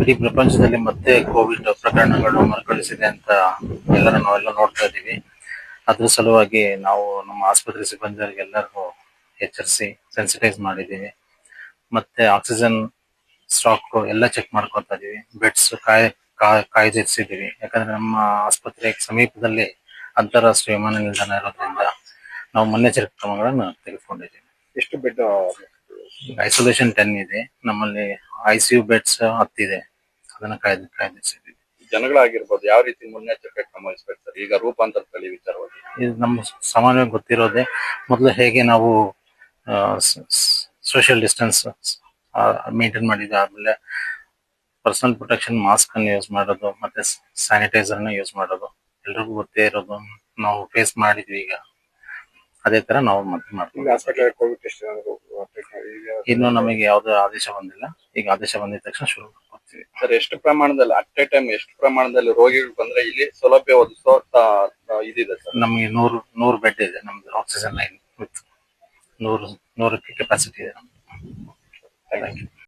ಇಡೀ ಪ್ರಪಂಚದಲ್ಲಿ ಮತ್ತೆ ಕೋವಿಡ್ ಪ್ರಕರಣಗಳು ಮರುಕಳಿಸಿದೆ ಅಂತ ಎಲ್ಲರೂ ನಾವೆಲ್ಲ ನೋಡ್ತಾ ಇದ್ದೀವಿ. ಅದ್ರ ಸಲುವಾಗಿ ನಾವು ನಮ್ಮ ಆಸ್ಪತ್ರೆ ಸಿಬ್ಬಂದಿಯವರಿಗೆ ಎಲ್ಲರಿಗೂ ಎಚ್ಚರಿಸಿ ಸೆನ್ಸಿಟೈಸ್ ಮಾಡಿದ್ದೀವಿ. ಮತ್ತೆ ಆಕ್ಸಿಜನ್ ಸ್ಟಾಕ್ ಎಲ್ಲ ಚೆಕ್ ಮಾಡ್ಕೊತಾ ಇದೀವಿ ಬೆಡ್ಸ್ ಕಾಯ್ ಕಾಯ್ದಿರಿಸಿದ್ದೀವಿ ಕಾಯ್ದಿರಿಸಿದೀವಿ ಯಾಕಂದ್ರೆ ನಮ್ಮ ಆಸ್ಪತ್ರೆ ಸಮೀಪದಲ್ಲಿ ಅಂತಾರಾಷ್ಟ್ರೀಯ ವಿಮಾನ ನಿಲ್ದಾಣ ಇರೋದ್ರಿಂದ ನಾವು ಮುನ್ನೆಚ್ಚರಿಕೆ ಕ್ರಮಗಳನ್ನು ತೆಗೆದುಕೊಂಡಿದ್ದೀವಿ. ಎಷ್ಟು ಬೆಡ್ ಐಸೋಲೇಷನ್ ಟೆನ್ ಇದೆ. ನಮ್ಮಲ್ಲಿ ಐಸಿಯು ಬೆಡ್ಸ್ ಹತ್ತಿದೆ. ಅದನ್ನ ಕಾಯ್ದು ಕಾಯ್ದಿರಿಸಿದ್ವಿ. ಜನಗಳಾಗಿರ್ಬೋದು ಯಾವ ರೀತಿ ಮುನ್ನೆಚ್ಚರಿಕೆ ಕ್ರಮ ವಹಿಸ್ಬೇಕು? ಈಗ ರೂಪಾಂತರ ತಳಿ ವಿಚಾರವಾಗಿ. ಇದು ನಮ್ಮ ಸಾಮಾನ್ಯವಾಗಿ ಗೊತ್ತಿರೋದೆ ಮೊದಲು ಹೇಗೆ ನಾವು ಸೋಷಿಯಲ್ ಡಿಸ್ಟೆನ್ಸ್ ಮೇಂಟೈನ್ ಮಾಡಿದ್ವಿ ಆಮೇಲೆ ಪರ್ಸನಲ್ ಪ್ರೊಟೆಕ್ಷನ್ ಮಾಸ್ಕ್ ಅನ್ನು ಯೂಸ್ ಮಾಡೋದು ಮತ್ತೆ ಸ್ಯಾನಿಟೈಸರ್ ಅನ್ನ ಯೂಸ್ ಮಾಡೋದು ಎಲ್ರಿಗೂ ಗೊತ್ತೇ ಇರೋದು ನಾವು ಫೇಸ್ ಮಾಡಿದ್ವಿ ಈಗ. ಅದೇ ತರ ನಾವು ಮತ್ತೆ ಮಾಡ್ತೀವಿ. ಹಾಸ್ಪಿಟಲ್ ಕೋವಿಡ್ ಟೆಸ್ಟ್ ಇನ್ನು ನಮಗೆ ಯಾವುದೇ ಆದೇಶ ಬಂದಿಲ್ಲ. ಈಗ ಆದೇಶ ಬಂದಿದ ತಕ್ಷಣ ಶುರು ಮಾಡ್ತೀವಿ. ಸರ್ ಎಷ್ಟು ಪ್ರಮಾಣದಲ್ಲಿ ಅಟ್ ಎ ಟೈಮ್ ಎಷ್ಟು ಪ್ರಮಾಣದಲ್ಲಿ ರೋಗಿಗಳು ಬಂದ್ರೆ ಇಲ್ಲಿ ಸೌಲಭ್ಯ ಒದಗಿಸೋ ತ- ತ- ಇದಿದೆ ಸರ್? ನಮಗೆ ನೂರು ನೂರು ಬೆಡ್ ಇದೆ ನಮ್ದು ಆಕ್ಸಿಜನ್ ಲೈನ್ ವಿತ್ ನೂರು ನೂರಕ್ಕೆ ಕೆಪಾಸಿಟಿ ಇದೆ ನಮ್ದು. Thank you